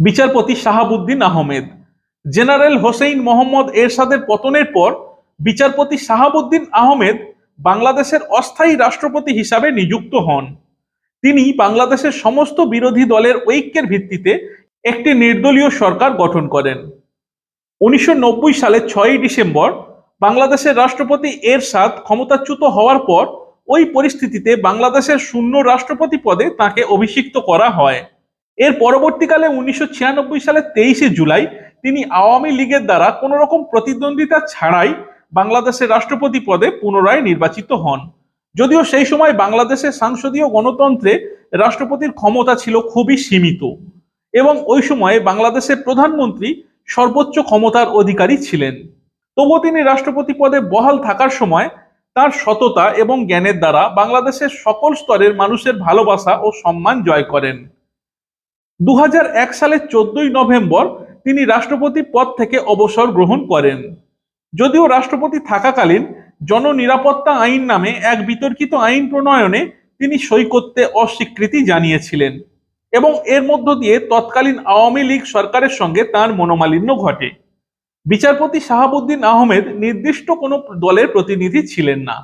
বিচারপতি শাহাবুদ্দিন আহমেদ। জেনারেল হোসেইন মোহাম্মদ এরশাদের পতনের পর বিচারপতি শাহাবুদ্দিন আহমেদ বাংলাদেশের অস্থায়ী রাষ্ট্রপতি হিসাবে নিযুক্ত হন। তিনি বাংলাদেশের সমস্ত বিরোধী দলের ঐক্যের ভিত্তিতে একটি নির্দলীয় সরকার গঠন করেন। উনিশশো সালে ছয়ই ডিসেম্বর বাংলাদেশের রাষ্ট্রপতি এরশাদ ক্ষমতাচ্যুত হওয়ার পর ওই পরিস্থিতিতে বাংলাদেশের শূন্য রাষ্ট্রপতি পদে তাকে অভিষিক্ত করা হয়। এর পরবর্তীকালে উনিশশো সালের তেইশে জুলাই তিনি আওয়ামী লীগের দ্বারা কোনো রকম প্রতিদ্বন্দ্বিতা ছাড়াই বাংলাদেশের রাষ্ট্রপতি পদে পুনরায় নির্বাচিত হন। যদিও সেই সময় বাংলাদেশের সাংসদীয় গণতন্ত্রে রাষ্ট্রপতির ক্ষমতা ছিল খুবই সীমিত এবং ওই সময়ে বাংলাদেশের প্রধানমন্ত্রী সর্বোচ্চ ক্ষমতার অধিকারী ছিলেন। তবুও তিনি রাষ্ট্রপতি পদে বহাল থাকার সময় তার সততা এবং জ্ঞানের দ্বারা বাংলাদেশের সকল স্তরের মানুষের ভালোবাসা ও সম্মান জয় করেন। দু হাজার এক সালের চোদ্দই নভেম্বর তিনি রাষ্ট্রপতি পদ থেকে অবসর গ্রহণ করেন। যদিও রাষ্ট্রপতি থাকাকালীন জননিরাপত্তা আইন নামে এক বিতর্কিত আইন প্রণয়নে তিনি সই করতে অস্বীকৃতি জানিয়েছিলেন এবং এর মধ্য দিয়ে তৎকালীন আওয়ামী লীগ সরকারের সঙ্গে তার মনোমালিন্য ঘটে। বিচারপতি শাহাবুদ্দিন আহমেদ নির্দিষ্ট কোনো দলের প্রতিনিধি ছিলেন না।